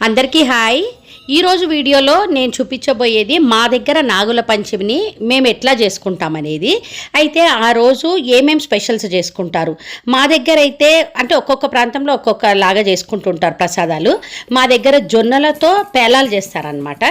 అందరికీ హాయ్. ఈరోజు వీడియోలో నేను చూపించబోయేది మా దగ్గర నాగుల పంచమిని మేము ఎట్లా చేసుకుంటామనేది. అయితే ఆ రోజు ఏమేమి స్పెషల్స్ చేసుకుంటారు? మా దగ్గర అయితే అంటే ఒక్కొక్క ప్రాంతంలో ఒక్కొక్క లాగా చేసుకుంటుంటారు ప్రసాదాలు. మా దగ్గర జొన్నలతో పేలాలు చేస్తారనమాట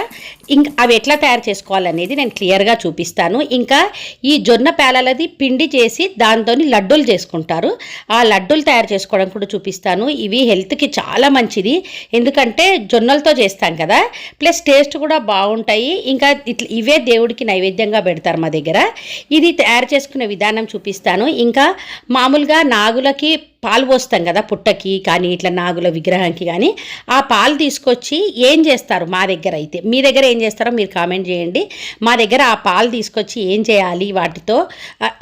ఇంక అవి ఎట్లా తయారు చేసుకోవాలనేది నేను క్లియర్గా చూపిస్తాను. ఇంకా ఈ జొన్న పేలాలది పిండి చేసి దాంతో లడ్డూలు చేసుకుంటారు. ఆ లడ్డూలు తయారు చేసుకోవడం కూడా చూపిస్తాను. ఇవి హెల్త్కి చాలా మంచిది. ఎందుకంటే జొన్నలతో చేస్తాం కదా. ప్లస్ టేస్ట్ కూడా బాగుంటాయి. ఇంకా ఇట్లా ఇవే దేవుడికి నైవేద్యంగా పెడతారు మా దగ్గర. ఇది తయారు చేసుకునే విధానం చూపిస్తాను. ఇంకా మామూలుగా నాగులకి పాలు పోస్తాం కదా పుట్టకి కానీ ఇట్లా నాగుల విగ్రహానికి కానీ ఆ పాలు తీసుకొచ్చి ఏం చేస్తారు మా దగ్గర అయితే? మీ దగ్గర ఏం చేస్తారో మీరు కామెంట్ చేయండి. మా దగ్గర ఆ పాలు తీసుకొచ్చి ఏం చేయాలి వాటితో?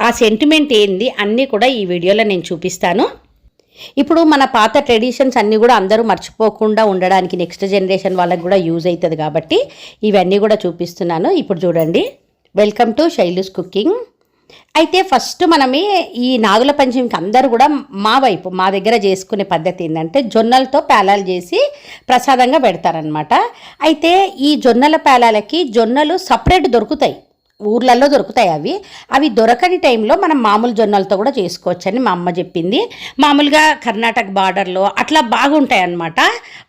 ఆ- సెంటిమెంట్ ఏంది? అన్నీ కూడా ఈ వీడియోలో నేను చూపిస్తాను. ఇప్పుడు మన పాత ట్రెడిషన్స్ అన్నీ కూడా అందరూ మర్చిపోకుండా ఉండడానికి నెక్స్ట్ జనరేషన్ వాళ్ళకి కూడా యూజ్ అవుతుంది కాబట్టి ఇవన్నీ కూడా చూపిస్తున్నాను. ఇప్పుడు చూడండి. వెల్కమ్ టు శైలుస్ కుకింగ్ అయితే ఫస్ట్ మనమే ఈ నాగుల పంచమికి అందరూ కూడా మా వైపు మా దగ్గర చేసుకునే పద్ధతి ఏంటంటే జొన్నలతో పేలాలు చేసి ప్రసాదంగా పెడతారనమాట అయితే ఈ జొన్నల పేలాలకి జొన్నలు సపరేట్ దొరుకుతాయి. ఊర్లలో దొరుకుతాయి అవి. అవి దొరకని టైంలో మనం మామూలు జొన్నలతో కూడా చేసుకోవచ్చని మా అమ్మ చెప్పింది. మామూలుగా కర్ణాటక బార్డర్లో అట్లా బాగుంటాయి అన్నమాట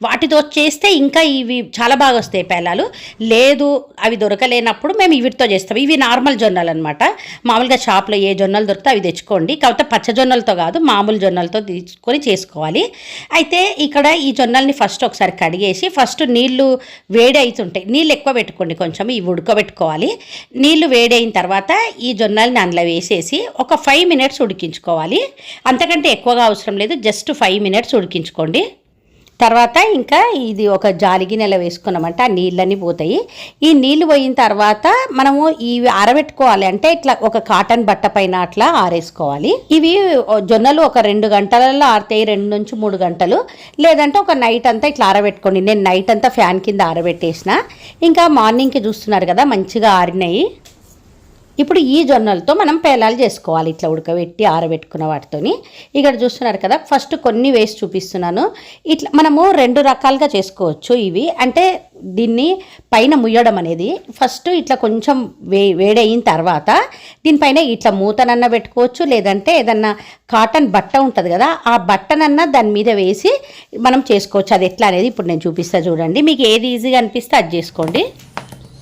వాటితో చేస్తే ఇంకా ఇవి చాలా బాగా వస్తాయి పేలాలు. లేదు అవి దొరకలేనప్పుడు మేము వీటితో చేస్తాం. ఇవి నార్మల్ జొన్నలు అనమాట మామూలుగా షాప్లో ఏ జొన్నలు దొరికితే అవి తెచ్చుకోండి. కాకపోతే పచ్చ జొన్నలతో కాదు మామూలు జొన్నలతో తీసుకొని చేసుకోవాలి. అయితే ఇక్కడ ఈ జొన్నల్ని ఫస్ట్ ఒకసారి కడిగేసి ఫస్ట్ నీళ్ళు వేడి అవుతుంటాయి. నీళ్ళు ఎక్కువ పెట్టుకోండి కొంచెం ఇవి ఉడకబెట్టుకోవాలి. నీళ్ళు వేడైన తర్వాత ఈ జొన్నల్ని అందులో వేసేసి ఒక ఫైవ్ మినిట్స్ ఉడికించుకోవాలి. అంతకంటే ఎక్కువగా అవసరం లేదు జస్ట్ ఫైవ్ మినిట్స్ ఉడికించుకోండి. తర్వాత ఇంకా ఇది ఒక జాలి నెల వేసుకున్నామంటే ఆ నీళ్ళన్నీ పోతాయి. ఈ నీళ్ళు పోయిన తర్వాత మనము ఇవి ఆరబెట్టుకోవాలి అంటే ఇట్లా ఒక కాటన్ బట్ట పైన అట్లా ఆరేసుకోవాలి. ఇవి జొన్నలు ఒక రెండు గంటలలో ఆరుతాయి రెండు నుంచి మూడు గంటలు. లేదంటే ఒక నైట్ అంతా ఇట్లా ఆరబెట్టుకోండి. నేను నైట్ అంతా ఫ్యాన్ కింద ఆరబెట్టేసిన. ఇంకా మార్నింగ్కి చూస్తున్నారు కదా మంచిగా ఆరినాయి. ఇప్పుడు ఈ జొన్నలతో మనం పేలాలు చేసుకోవాలి. ఇట్లా ఉడకబెట్టి ఆరబెట్టుకున్న వాటితోని. ఇక్కడ చూస్తున్నారు కదా ఫస్ట్ కొన్ని వేసి చూపిస్తున్నాను. ఇట్లా మనము రెండు రకాలుగా చేసుకోవచ్చు ఇవి. అంటే దీన్ని పైన ముయ్యడం అనేది. ఫస్ట్ ఇట్లా కొంచెం వే వేడయిన తర్వాత దీనిపైన ఇట్లా మూతనన్నా పెట్టుకోవచ్చు. లేదంటే ఏదన్నా కాటన్ బట్ట ఉంటుంది కదా ఆ బట్టనన్నా దాని మీద వేసి మనం చేసుకోవచ్చు. అది ఎట్లా అనేది ఇప్పుడు నేను చూపిస్తా చూడండి. మీకు ఏది ఈజీగా అనిపిస్తే అది చేసుకోండి.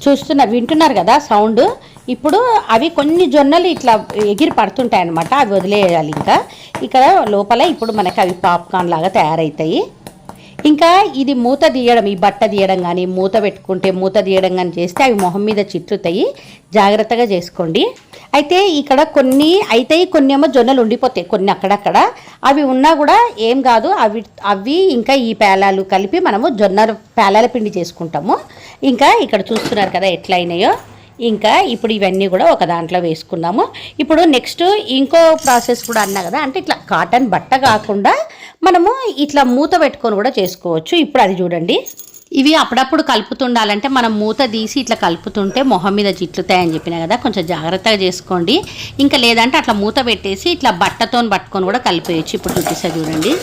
చూస్తున్నారు వింటున్నారు కదా సౌండ్? ఇప్పుడు అవి కొన్ని జొన్నలు ఇట్లా ఎగిరి పడుతుంటాయి అనమాట అవి వదిలేయాలి ఇంకా. ఇక్కడ లోపల ఇప్పుడు మనకి అవి పాప్కార్న్ లాగా తయారవుతాయి ఇంకా ఇది మూత తీయడం ఈ బట్ట తీయడం కానీ మూత పెట్టుకుంటే మూత తీయడం కానీ చేస్తే అవి మొహం మీద చిట్లుతాయి జాగ్రత్తగా చేసుకోండి. అయితే ఇక్కడ కొన్ని అయితే కొన్ని ఏమో జొన్నలు ఉండిపోతాయి కొన్ని అక్కడక్కడ. అవి ఉన్నా కూడా ఏం కాదు అవి అవి ఇంకా ఈ పేలాలు కలిపి మనము జొన్న పేలాల పిండి చేసుకుంటాము. ఇంకా ఇక్కడ చూస్తున్నారు కదా ఎట్లయినాయో. ఇంకా ఇప్పుడు ఇవన్నీ కూడా ఒక దాంట్లో వేసుకున్నాము ఇప్పుడు నెక్స్ట్ ఇంకో ప్రాసెస్ కూడా అన్నా కదా అంటే ఇట్లా కాటన్ బట్ట కాకుండా మనము ఇట్లా మూత పెట్టుకొని కూడా చేసుకోవచ్చు. ఇప్పుడు అది చూడండి. ఇవి అప్పుడప్పుడు కలుపుతుండాలంటే మనం మూత తీసి ఇట్లా కలుపుతుంటే మొహం మీద జిట్లుతాయని చెప్పిన కదా కొంచెం జాగ్రత్తగా చేసుకోండి. ఇంకా లేదంటే అట్లా మూత పెట్టేసి ఇట్లా బట్టతో పట్టుకొని కూడా కలిపేయచ్చు. ఇప్పుడు చూపిస్తా చూడండి.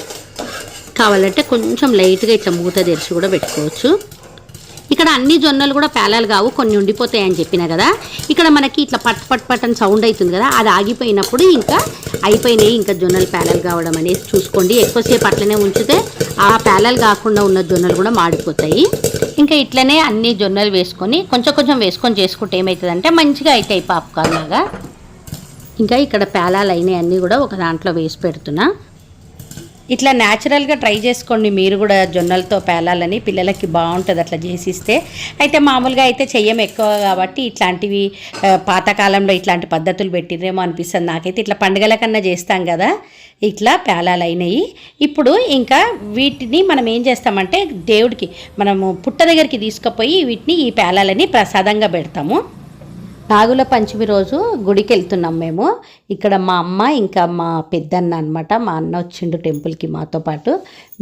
కావాలంటే కొంచెం లైట్గా ఇట్లా మూత తెరిచి కూడా పెట్టుకోవచ్చు. ఇక్కడ అన్ని జొన్నలు కూడా పేలాలు కావు కొన్ని ఉండిపోతాయి అని చెప్పిన కదా. ఇక్కడ మనకి ఇట్లా పట్ పట్ పట్ అని సౌండ్ అవుతుంది కదా అది ఆగిపోయినప్పుడు ఇంకా అయిపోయినాయి ఇంకా జొన్నలు పేలాలు కావడం అనేది చూసుకోండి. ఎక్కువసేపు అట్లనే ఉంచితే ఆ పేలాలు కాకుండా ఉన్న జొన్నలు కూడా మాడిపోతాయి. ఇంకా ఇట్లనే అన్ని జొన్నలు వేసుకొని కొంచెం కొంచెం వేసుకొని చేసుకుంటే ఏమవుతుందంటే మంచిగా అవుతాయి పాప్కార్న్ లాగా. ఇంకా ఇక్కడ పేలాలు అయినాయి అన్నీ కూడా ఒక దాంట్లో వేసి పెడుతున్నా. ఇట్లా న్యాచురల్గా ట్రై చేసుకోండి. మీరు కూడా జొన్నలతో పేలాలని పిల్లలకి బాగుంటుంది అట్లా చేసిస్తే. అయితే మామూలుగా అయితే చెయ్యం ఎక్కువ కాబట్టి ఇట్లాంటివి పాతకాలంలో ఇట్లాంటి పద్ధతులు పెట్టిరేమో అనిపిస్తుంది. నాకైతే ఇట్లా పండుగల కన్నా చేస్తాం కదా. ఇట్లా పేలాలు అయినాయి. ఇప్పుడు ఇంకా వీటిని మనం ఏం చేస్తామంటే దేవుడికి మనము పుట్ట దగ్గరికి తీసుకుపోయి వీటిని ఈ పేలాలని ప్రసాదంగా పెడతాము. నాగుల పంచమి రోజు గుడికి వెళ్తున్నాం మేము. ఇక్కడ మా అమ్మ ఇంకా మా పెద్దన్న అనమాట మా అన్న వచ్చిండు టెంపుల్కి మాతో పాటు.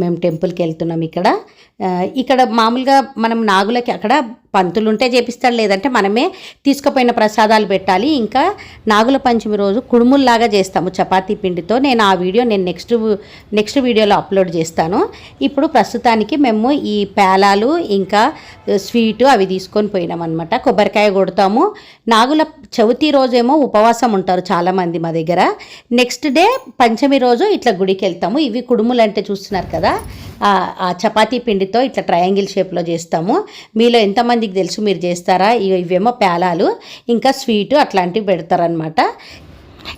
మేము టెంపుల్కి వెళ్తున్నాం ఇక్కడ. ఇక్కడ మామూలుగా మనం నాగులకి అక్కడ పంతులుంటే చేపిస్తాడు లేదంటే మనమే తీసుకుపోయిన ప్రసాదాలు పెట్టాలి. ఇంకా నాగుల పంచమి రోజు కుడుముల్లాగా చేస్తాము చపాతీ పిండితో. నేను ఆ వీడియో నేను నెక్స్ట్ నెక్స్ట్ వీడియోలో అప్లోడ్ చేస్తాను. ఇప్పుడు ప్రస్తుతానికి మేము ఈ పేలాలు ఇంకా స్వీటు అవి తీసుకొని పోయినాం అనమాట కొబ్బరికాయ కొడతాము. నాగుల చవితి రోజేమో ఉపవాసం ఉంటారు చాలామంది మా దగ్గర. నెక్స్ట్ డే పంచమి రోజు ఇట్లా గుడికి వెళ్తాము ఇవి కుడుములు అంటే చూస్తున్నారు కదా. ఆ- చపాతీ పిండితో ఇట్లా ట్రయాంగిల్ షేప్లో చేస్తాము. మీలో ఎంతమందికి తెలుసు మీరు చేస్తారా? ఇవేమో పేలాలు ఇంకా స్వీటు అట్లాంటివి పెడతారనమాట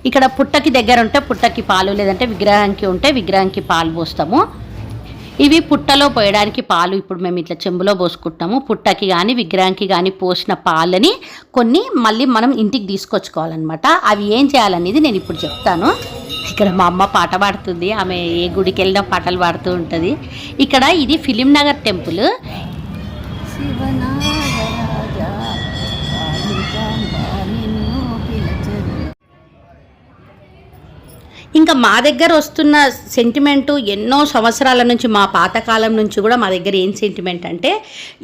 ఇక్కడ పుట్టకి దగ్గర ఉంటే పుట్టకి పాలు లేదంటే విగ్రహానికి ఉంటే విగ్రహానికి పాలు పోస్తాము. ఇవి పుట్టలో పోయడానికి పాలు ఇప్పుడు మేము ఇట్లా చెంబులో పోసుకుంటాము. పుట్టకి కానీ విగ్రహానికి కానీ పోసిన పాలని కొన్ని మళ్ళీ మనం ఇంటికి తీసుకొచ్చుకోవాలన్నమాట. అవి ఏం చేయాలనేది నేను ఇప్పుడు చెప్తాను. ఇక్కడ మా అమ్మ పాట పాడుతుంది. ఆమె ఏ గుడికి వెళ్ళినా పాటలు పాడుతూ ఉంటుంది. ఇక్కడ ఇది ఫిలిం నగర్ టెంపుల్. శివన్ ఇంకా మా దగ్గర వస్తున్న సెంటిమెంటు ఎన్నో సంవత్సరాల నుంచి మా పాతకాలం నుంచి కూడా మా దగ్గర ఏం సెంటిమెంట్ అంటే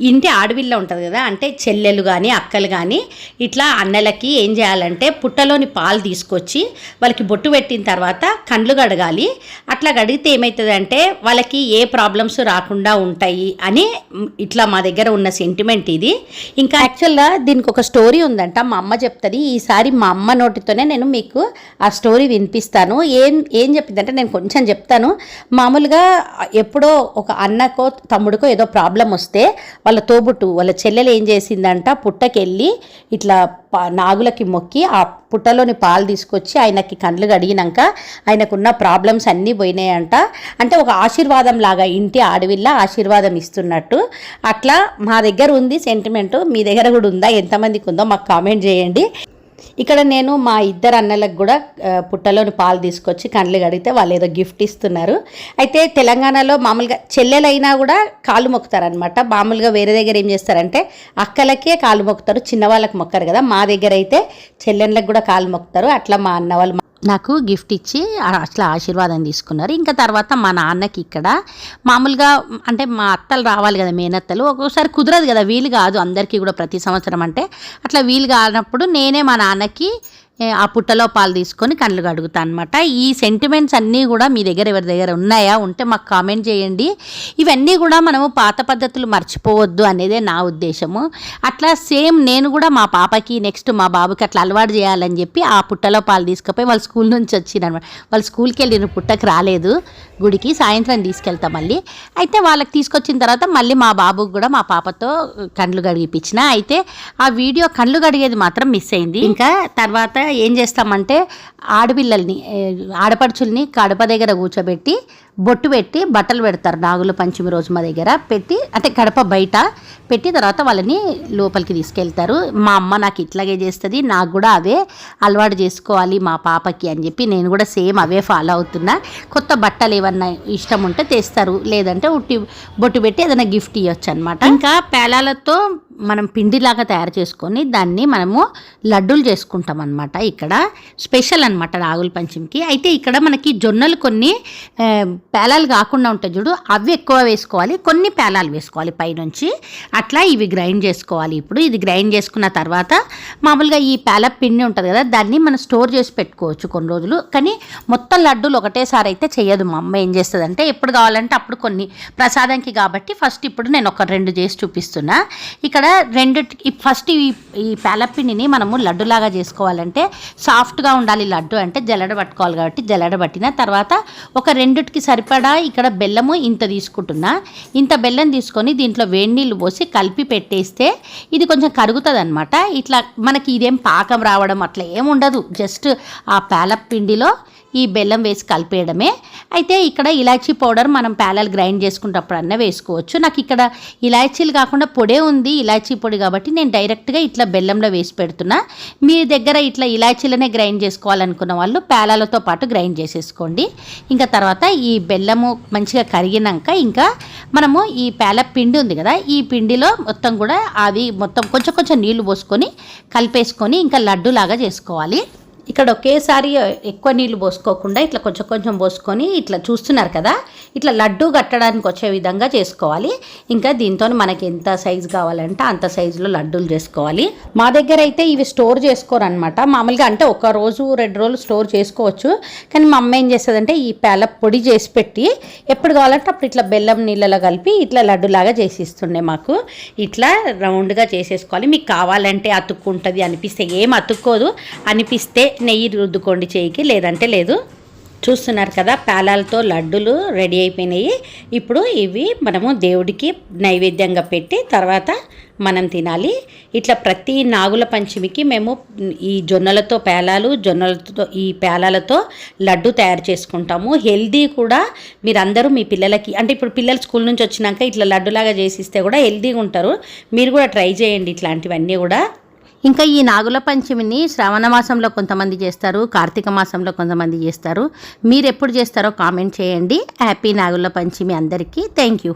ఇంటి ఆడవిల్ల ఉంటుంది కదా అంటే చెల్లెలు కానీ అక్కలు కానీ ఇట్లా అన్నలకి ఏం చేయాలంటే పుట్టలోని పాలు తీసుకొచ్చి వాళ్ళకి బొట్టు పెట్టిన తర్వాత కండ్లు గడగాలి అట్లా గడిగితే ఏమవుతుందంటే వాళ్ళకి ఏ ప్రాబ్లమ్స్ రాకుండా ఉంటాయి అని ఇట్లా మా దగ్గర ఉన్న సెంటిమెంట్ ఇది. ఇంకా యాక్చువల్గా దీనికి ఒక స్టోరీ ఉందంట. మా అమ్మ చెప్తుంది ఈసారి మా అమ్మ నోటితోనే నేను మీకు ఆ స్టోరీ వినిపిస్తాను. ఏం ఏం చెప్పిందంటే నేను కొంచెం చెప్తాను. మామూలుగా ఎప్పుడో ఒక అన్నకో తమ్ముడికో ఏదో ప్రాబ్లం వస్తే వాళ్ళ తోబుట్టు వాళ్ళ చెల్లెలు ఏం చేసిందంట పుట్టకెళ్ళి ఇట్లా నాగులకి మొక్కి ఆ పుట్టలోని పాలు తీసుకొచ్చి ఆయనకి కండ్లు కడిగినాక ఆయనకున్న ప్రాబ్లమ్స్ అన్నీ పోయినాయంట. అంటే ఒక ఆశీర్వాదం లాగా ఇంటి ఆడవిల్ల ఆశీర్వాదం ఇస్తున్నట్టు. అట్లా మా దగ్గర ఉంది సెంటిమెంట్ మీ దగ్గర కూడా ఉందా ఎంతమందికి ఉందో మాకు కామెంట్ చేయండి. ఇక్కడ నేను మా ఇద్దరు అన్నలకు కూడా పుట్టలోని పాలు తీసుకొచ్చి కండ్లు కడిగితే వాళ్ళు ఏదో గిఫ్ట్ ఇస్తున్నారు. అయితే తెలంగాణలో మామూలుగా చెల్లెలైనా కూడా కాలు మొక్కుతారనమాట మామూలుగా వేరే దగ్గర ఏం చేస్తారంటే అక్కలకే కాలు మొక్కుతారు చిన్నవాళ్ళకి మొక్కరు కదా. మా దగ్గర అయితే చెల్లెళ్ళకి కూడా కాలు మొక్కుతారు. అట్లా మా అన్న వాళ్ళు నాకు గిఫ్ట్ ఇచ్చి అట్లా ఆశీర్వాదం తీసుకున్నారు. ఇంకా తర్వాత మా నాన్నకి ఇక్కడ మామూలుగా అంటే మా అత్తలు రావాలి కదా మేనత్తలు ఒక్కొక్కసారి కుదరదు కదా వీలు కాదు అందరికీ కూడా ప్రతి సంవత్సరం అంటే. అట్లా వీలు కానప్పుడు నేనే మా నాన్నకి ఆ పుట్టలో పాలు తీసుకొని కళ్ళు కడుగుతాను అనమాట ఈ సెంటిమెంట్స్ అన్నీ కూడా మీ దగ్గర ఎవరి దగ్గర ఉన్నాయా? ఉంటే మాకు కామెంట్ చేయండి. ఇవన్నీ కూడా మనము పాత పద్ధతులు మర్చిపోవద్దు అనేదే నా ఉద్దేశము. అట్లా సేమ్ నేను కూడా మా పాపకి నెక్స్ట్ మా బాబుకి అట్లా అలవాటు చేయాలని చెప్పి ఆ పుట్టలో పాలు తీసుకుపోయి వాళ్ళ స్కూల్ నుంచి వచ్చినమాట వాళ్ళు స్కూల్కి వెళ్ళిన పుట్టకి రాలేదు. గుడికి సాయంత్రం తీసుకెళ్తాం మళ్ళీ. అయితే వాళ్ళకి తీసుకొచ్చిన తర్వాత మళ్ళీ మా బాబుకి కూడా మా పాపతో కండ్లు కడిగిపించిన అయితే ఆ వీడియో కండ్లు కడిగేది మాత్రం మిస్ అయింది. ఇంకా తర్వాత ఏం చేస్తామంటే ఆడపిల్లల్ని ఆడపడుచుల్ని కడప దగ్గర కూర్చోబెట్టి బొట్టు పెట్టి బట్టలు పెడతారు. నాగుల పంచమి రోజు మా దగ్గర. పెట్టి అంటే కడప బయట పెట్టి తర్వాత వాళ్ళని లోపలికి తీసుకెళ్తారు. మా అమ్మ నాకు ఇట్లాగే చేస్తుంది నాకు కూడా అవే అలవాటు చేసుకోవాలి మా పాపకి అని చెప్పి నేను కూడా సేమ్ అవే ఫాలో అవుతున్నా. కొత్త బట్టలు ఏమన్నా ఇష్టం ఉంటే తెస్తారు. లేదంటే ఉట్టి బొట్టు పెట్టి ఏదైనా గిఫ్ట్ ఇవ్వచ్చు అనమాట ఇంకా పేలాలతో మనం పిండిలాగా తయారు చేసుకొని దాన్ని మనము లడ్డూలు చేసుకుంటాం అనమాట ఇక్కడ. స్పెషల్ అనమాట నాగుల పంచమికి. అయితే ఇక్కడ మనకి జొన్నలు కొన్ని పేలాలు కాకుండా ఉంటాయి చూడు అవి ఎక్కువ వేసుకోవాలి కొన్ని పేలాలు వేసుకోవాలి పైనుంచి. అట్లా ఇవి గ్రైండ్ చేసుకోవాలి. ఇప్పుడు ఇది గ్రైండ్ చేసుకున్న తర్వాత మామూలుగా ఈ పేల పిండి ఉంటుంది కదా దాన్ని మనం స్టోర్ చేసి పెట్టుకోవచ్చు కొన్ని రోజులు. కానీ మొత్తం లడ్డూలు ఒకటేసారి అయితే చేయదు మా అమ్మ ఏం చేస్తుందంటే ఎప్పుడు కావాలంటే అప్పుడు కొన్ని. ప్రసాదంకి కాబట్టి ఫస్ట్ ఇప్పుడు నేను ఒక రెండు చేసి చూపిస్తున్నా. ఇక్కడ రెండు ఫస్ట్ ఈ ఈ పేలపిండిని మనము లడ్డులాగా చేసుకోవాలంటే సాఫ్ట్గా ఉండాలి లడ్డు అంటే జల్లడ పట్టుకోవాలి కాబట్టి జల్లడ పట్టిన తర్వాత ఒక రెండిటికి సరిపడా ఇక్కడ బెల్లము ఇంత తీసుకుంటున్నా. ఇంత బెల్లం తీసుకొని దీంట్లో వేడి నీళ్ళు పోసి కలిపి పెట్టేస్తే ఇది కొంచెం కరుగుతుంది అనమాట ఇట్లా మనకి ఇదేం పాకం రావడం అట్లా ఏం ఉండదు. జస్ట్ ఆ పేల పిండిలో ఈ బెల్లం వేసి కలిపేయడమే. అయితే ఇక్కడ ఇలాచీ పౌడర్ మనం పేలాలు గ్రైండ్ చేసుకున్నప్పుడు అన్న వేసుకోవచ్చు. నాకు ఇక్కడ ఇలాచీలు కాకుండా పొడే ఉంది ఇలాచీ పొడి కాబట్టి నేను డైరెక్ట్గా ఇట్లా బెల్లంలో వేసి పెడుతున్నా. మీ దగ్గర ఇట్లా ఇలాచీలనే గ్రైండ్ చేసుకోవాలనుకున్న వాళ్ళు పేలాలతో పాటు గ్రైండ్ చేసేసుకోండి. ఇంకా తర్వాత ఈ బెల్లము మంచిగా కరిగినాక ఇంకా మనము ఈ పేల పిండి ఉంది కదా ఈ పిండిలో మొత్తం కూడా అవి మొత్తం కొంచెం కొంచెం నీళ్ళు పోసుకొని కలిపేసుకొని ఇంకా లడ్డు లాగా చేసుకోవాలి. ఇక్కడ ఒకేసారి ఎక్కువ నీళ్ళు పోసుకోకుండా ఇట్లా కొంచెం కొంచెం పోసుకొని ఇట్లా చూస్తున్నారు కదా ఇట్లా లడ్డు కట్టడానికి వచ్చే విధంగా చేసుకోవాలి. ఇంకా దీంతో మనకి ఎంత సైజు కావాలంటే అంత సైజులో లడ్డూలు చేసుకోవాలి. మా దగ్గర అయితే ఇవి స్టోర్ చేసుకోరనమాట మామూలుగా అంటే ఒక రోజు రెండు రోజులు స్టోర్ చేసుకోవచ్చు. కానీ మా అమ్మ ఏం చేస్తుందంటే ఈ పేల పొడి చేసి పెట్టి ఎప్పుడు కావాలంటే అప్పుడు ఇట్లా బెల్లం నీళ్ళలో కలిపి ఇట్లా లడ్డులాగా చేసి ఇస్తుండే మాకు. ఇట్లా రౌండ్గా చేసేసుకోవాలి. మీకు కావాలంటే అతుక్కుంటుంది అనిపిస్తే ఏం అతుక్కోదు. అనిపిస్తే నెయ్యి రుద్దుకోండి చేయికి లేదంటే లేదు. చూస్తున్నారు కదా పేలాలతో లడ్డులు రెడీ అయిపోయినాయి. ఇప్పుడు ఇవి మనము దేవుడికి నైవేద్యంగా పెట్టి తర్వాత మనం తినాలి. ఇట్లా ప్రతి నాగుల పంచమికి మేము ఈ జొన్నలతో పేలాలు జొన్నలతో ఈ పేలాలతో లడ్డు తయారు చేసుకుంటాము. హెల్దీ కూడా మీరందరూ మీ పిల్లలకి అంటే ఇప్పుడు పిల్లలు స్కూల్ నుంచి వచ్చినాక ఇట్లా లడ్డులాగా చేసిస్తే కూడా హెల్దీగా ఉంటారు. మీరు కూడా ట్రై చేయండి ఇట్లాంటివన్నీ కూడా. ఇంకా ఈ నాగుల పంచమిని శ్రావణ మాసంలో కొంతమంది చేస్తారు కార్తీక మాసంలో కొంతమంది చేస్తారు. మీరు ఎప్పుడు చేస్తారో కామెంట్ చేయండి. హ్యాపీ నాగుల పంచమి అందరికీ. Thank you.